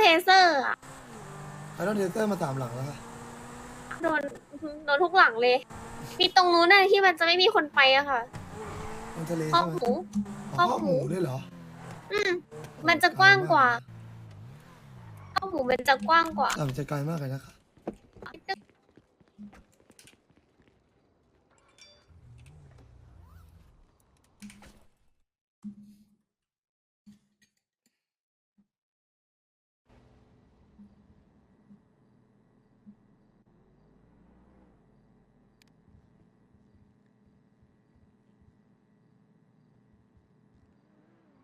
เทเซอร์อะใครโดนเทเซอร์มาสามหลังแล้วคะโดนโดนทุกหลังเลย มีตรงนู้นน่ะที่มันจะไม่มีคนไปอะค่ะมันทะเลคอใช่กไหมหมูอ๋อคอกหมูหมูด้วยเหรออืม มันจะกว้างกว่าคอกหมูมันจะกว้างกว่า อะมันจะไกลมากเลยนะคะ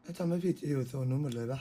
ถ้าจำไม่ผิดจะอยู่โซนนู้นหมดเลยปะ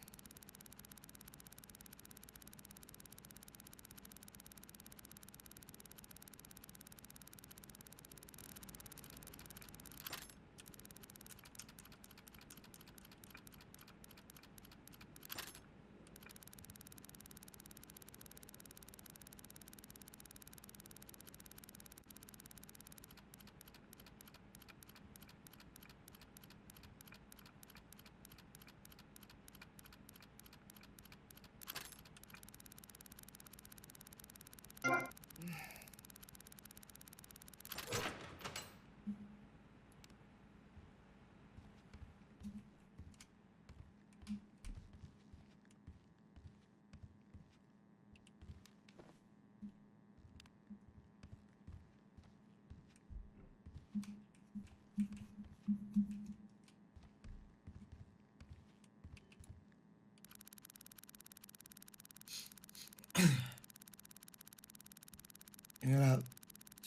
นี้แหละครับ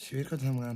ชีวิตก็ทำงาน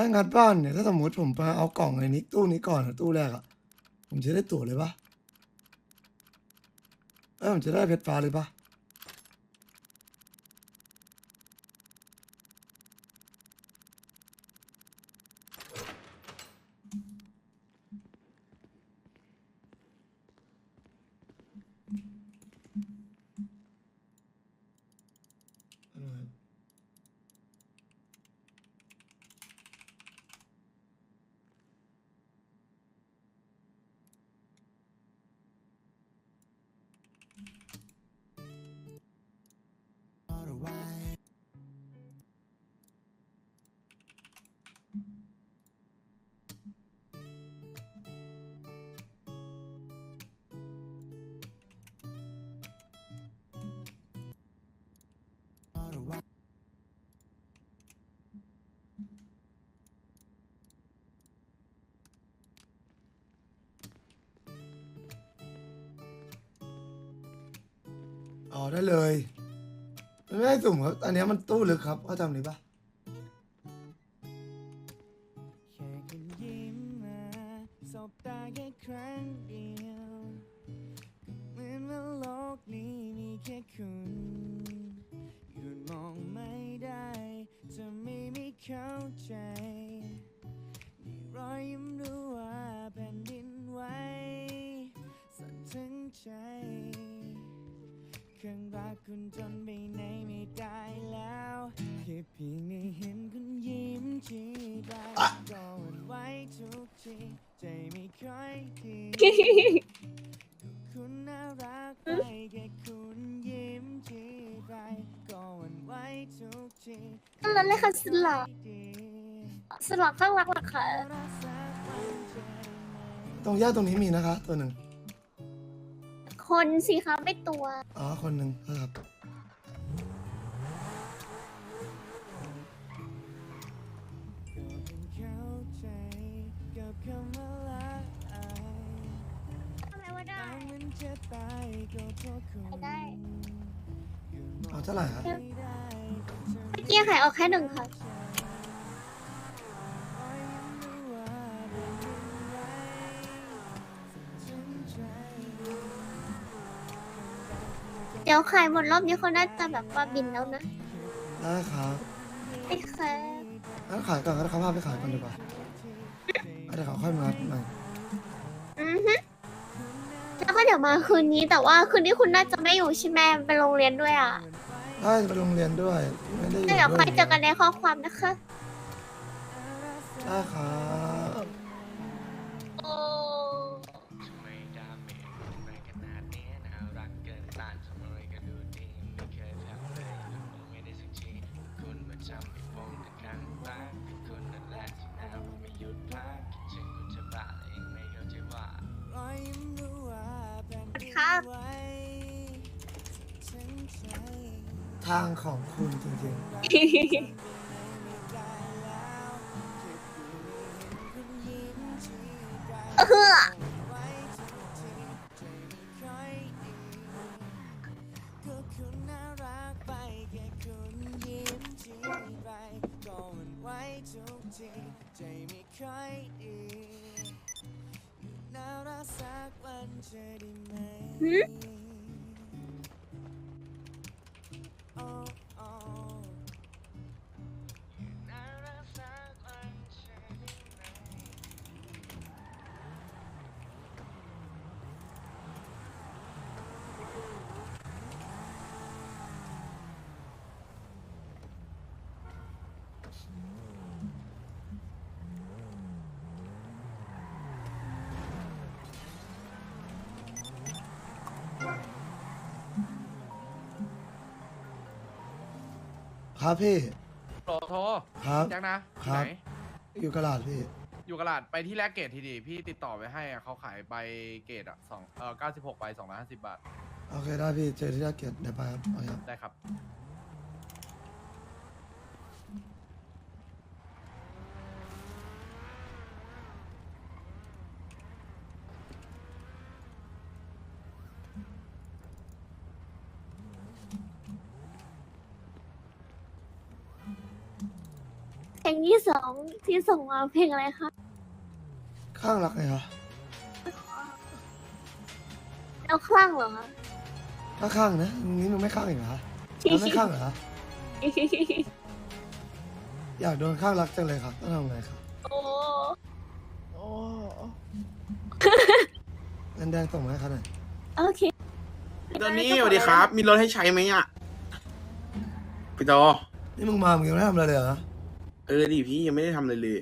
ถ้างัดบ้านเนี่ยถ้าสมมติผมไปเอากล่องในนี้ตู้นี้ก่อนอะตู้แรกอะผมจะได้ตั๋วเลยปะเออผมจะได้เพชรฟ้าเลยปะ ได้เลยมันไม่ได้สุ่มครับ อันเนี้ยมันตู้ลึกครับเขาจำนี้ปะแค่คุณยิ้มมาสบตาแค่ครั้งเดียวก็เหมือนว่าโลกนี้มีแค่คุณหยุดมองไม่ได้จะไม่ไม่เข้าใจนี่รอยยิ้มรู้ ครื่องรักคุณจนไปไหนไม่ได้แล้วแค่เพียงได้เห็นคุณยิ้มทีไรก็หวั่นไหวทุกทีใจไม่ค่อยดีคุณน่ารักไปแค่คุณยิ้มทีไรก็หวั่นไหวทุกทีนั่นนั่นเลยค่ะสลักดีสลักข้างรักเหรอคะรักสักวันจะได้ไหมตรงแยกตรงนี้มีนะคะ ตัวหนึ่ง คนสิคะไม่ตัว อ๋อ คนหนึ่งครับก็เป็นเข้าใจกับคำว่ารักอายทำไมว่าได้เอามันจะตายก็เพราะคุณได้อยู่มองเอาเท่าไหร่ครับไม่ได้ก็เธอเมื่อกี้ขายออกแค่หนึ่งค่ะรอยยิ้มรู้ว่าเป็นยังไงถึงใจ เดี๋ยวขายหมดรอบนี้เขาน่าจะแบบว่าบินแล้วนะได้ครับไอ้ค่ะงั้นขายก่อนก็ได้ครับพาไปขายก่อนดีกว่าอะเดี๋ยวเขาค่อยมางัดใหม่อือฮึแล้วก็เดี๋ยวมาคืนนี้แต่ว่าคืนนี้คุณน่าจะไม่อยู่ใช่ไหมไปโรงเรียนด้วยอะได้ไปโรงเรียนด้วย ไม่ได้อยู่เดี๋ยวด้ค่วอยยเจอกันในข้อความนะคะ ได้ครับ ทางของคุณจริง ครับพี่ โหลโทรครับ แจ็คนะครับ ไหนอยู่กระดาษพี่ อยู่กระลาดไปที่แลกเกตทีดี พี่ติดต่อไปให้อะเขาขายใบเกตอะสองเอ่อเก้าสิบหกใบสองร้อยห้าสิบบาท โอเคได้พี่ เจอที่ยาเกียรติเดี๋ยวไปครับโอเคครับ ได้ครับ ลงที่สองที่ส่งมาเพลงอะไรคะข้างรักไงคะแล้วคลั่งเหรอคะถ้าข้างนะนี่มึงไม่ข้างอีกเหรอคะแล้วไม่ข้างเหรอคะอยากโดนข้างรักจังเลยครับต้องทำไงครับโอ้เงินแดงส่งมาให้เขาหน่อยโอเคตอนนี้สวัสดีครับ มีรถให้ใช้ไหมอะพี่โตนี่มึงมามึงยังไม่ได้ทำอะไรเลยเหรอ เออดิพี่ยังไม่ได้ทำอะไรเลย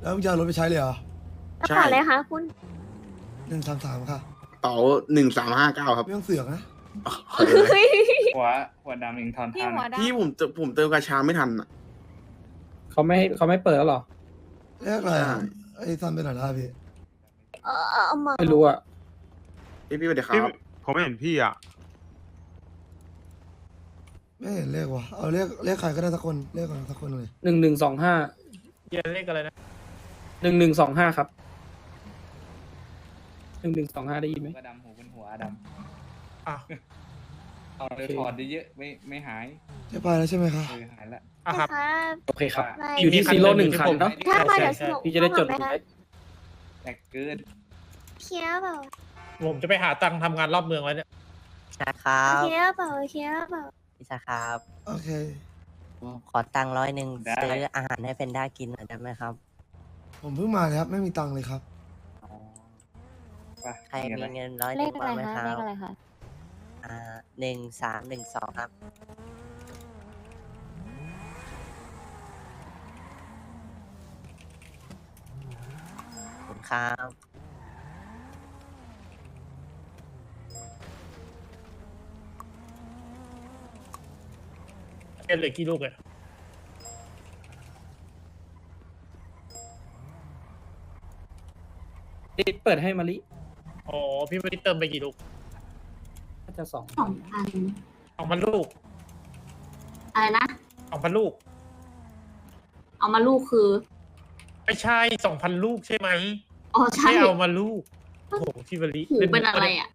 แล้วมึงจะเอารถไปใช้เลยเหรอกระใช่ เป๋าเลยคะคุณ หนึ่งสามสามค่ะเป๋าหนึ่งสามห้าเก้าครับ ไม่ต้องเสือกนะขอโทษนะหัวหัวดำเองทอนพี่ทันหัวดำพี่ผมเติมผมเติมกระชาไม่ทันอะ เขาไม่ให้เขาไม่เปิดแล้วเหรอเรียกอะไรอะใช่ ไอ้ซันเป็นหน่อยละพี่เออเอามาไม่รู้อะ พี่พี่สวัสดีครัพี่บผมไม่เห็นพี่อะ ไม่เห็นเลขว่ะเอาเลขเลขใครก็ได้สักคนเลขของสักคนเลยหนึ่งหนึ่งสองห้าเย็นเลขอะไรนะหนึ่งหนึ่งสองห้าครับหนึ่งหนึ่งสองห้าได้ยินไหมหัวดำหูเป็นหัวดอะำเอาเลยถอดเยอะๆไม่ไม่หายจะไปแล้วใช่ไหมคะเออหายละ อะครับ ครับโอเคครับ ไม่อยู่ที่มีคันซีโร่หหนึ่นึ่งงที่คันผมเนาะ ถ้ามาใช่เดี๋ยวใช่ส่งพี่จะได้จดไหมไว้คะแตกเกินเพี้ยเปล่าผมจะไปหาตังค์ทำงานรอบเมืองแล้วเนี่ยชาครับเพี้ยเปล่าเพี้ยเปล่า พี่ชาครับ โอเคขอตังค์ร้อยหนึ่งซื้ออาหารให้เพนด้ากินหน่อยได้ไหมครับ ผมเพิ่งมาเลยครับ ไม่มีตังค์เลยครับอ๋อไปใครมีอะไรมีเงินร้อยหเลนึ่ขงอะไรวางไหมคะครัเลบขอะไรคะอ่าหนึ่งสามหนึ่งสองครับ ขอบคุณครับ เป็นเหลือกี่ลูกเลยนี่เปิดให้มาลิอ๋อพี่ไม่ได้เติมไปกี่ลูกน่าจะสองสองพันสองพันลูกอะไรนะสองพันลูก เอามาลูกคือ ไม่ใช่สองพันลูกใช่ไหมอ๋อใช่ไม่เอามาลูกโอ้โหพี่บริหูเป็นอะไรอะ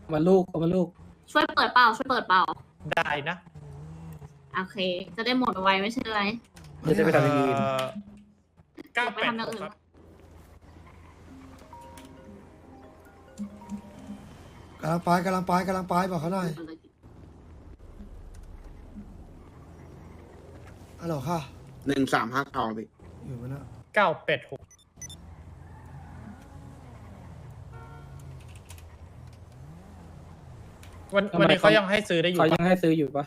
เอามาลูกเอามาลูก ช่วยเปิดเปล่าช่วยเปิดเปล่า ได้นะ โอเค จะได้หมดไวไม่ใช่ไรเดี๋ยวจะไปทำอย่างอื่น เก้าไปแปดทำอย่างอื่นครับกำลังไปกำลังไปกำลังไปบอกเขาหน่อยฮัลโหลค่ะ หนึ่งสามห้าเก้าพี่อยู่ไหมนะเก้าแปดหกวันทำไมวันนี้เขาเขายัยังให้ซื้อได้อยู่เขายัปะงให้ซื้ออยู่ปะ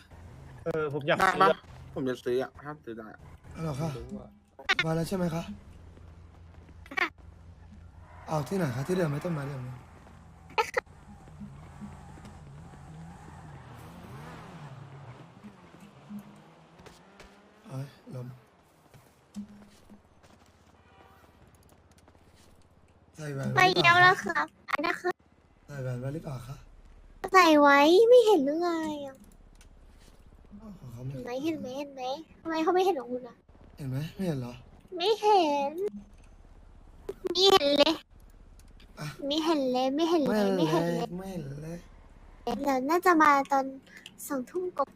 เออผมอยากได้ซื้ปะอผมจะซื้ออะถ้าซื้อได้อะฮัลโหลค่ะมาแล้วใช่ไหมคะเอาที่ไหนคะที่เดิมไหมต้นไม้เดิมไหมเอ้ยลมใส่แหวนไปว้หรือเยี่ยวปาแล้วคะครับ อันนะคะใส่แหวนไว้หรือเปล่าคะใส่ไว้ไม่เห็นหรือไงอะอ้าว ของเขาไม่เห็นไหมเห็นไหมเห็นไหมทำไมเขาไม่เห็นของคุณอะ เห็นไหมไม่เห็นเหรอ ไม่เห็น ไม่เห็นเลย อะ ไม่เห็นเลย ไม่เห็นไม่เลยเห็นไม่เลเห็นยเลยไม่เห็นเลยเดี๋ยวน่าจะมาตอนสองทุ่มกว่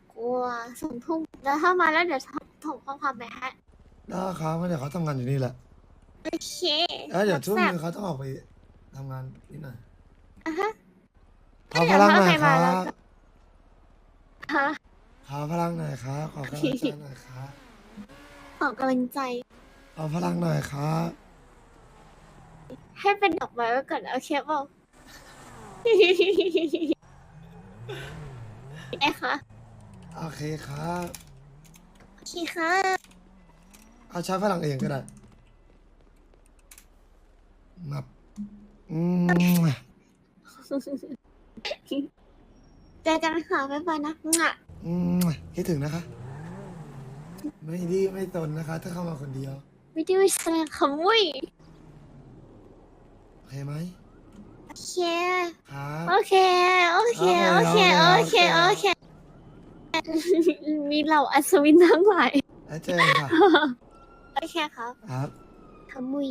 าๆสองทุ่มแล้วถ้ามาแล้วเดี๋ยวส่งข้อความไปให้ได้ครับเพราะเดี๋ยวเขาทำงานอยู่นี่แหละโอเคแล้วเดี๋ยวทุ่มแซ่นึบงเขาต้องออกไปทำงานนิดหน่อย อะฮะ ขอพลังหน่อยคถ้ารัใครมาแล้วบก็ฮะ ขอพลังหน่อยครับขอกำลังใจหน่อยครับขอกำลังใจ ขอพลังหน่อยครับให้เป็นดอกไม้ไว้ก่อนโอเคเปล่าไอ้คะโอเคครับโอเคค่ะเอาใช้พลังเองก็ได้งับอืม เจอกันค่ะบ๊ายบายนะงะอืมคิดถึงนะคะ ไม่ดีไม่ตนนะคะ ถ้าเข้ามาคนเดียว ไม่ได้วิแสดงคำวุ้ยโอเคไหมโอเค ครับ โอเค โอเค โอเค โอเค โอเค มีเหล่าอัศวินทั้งหลายแล้วเจอกันค่ะ โอเคครับ ครับคำมุย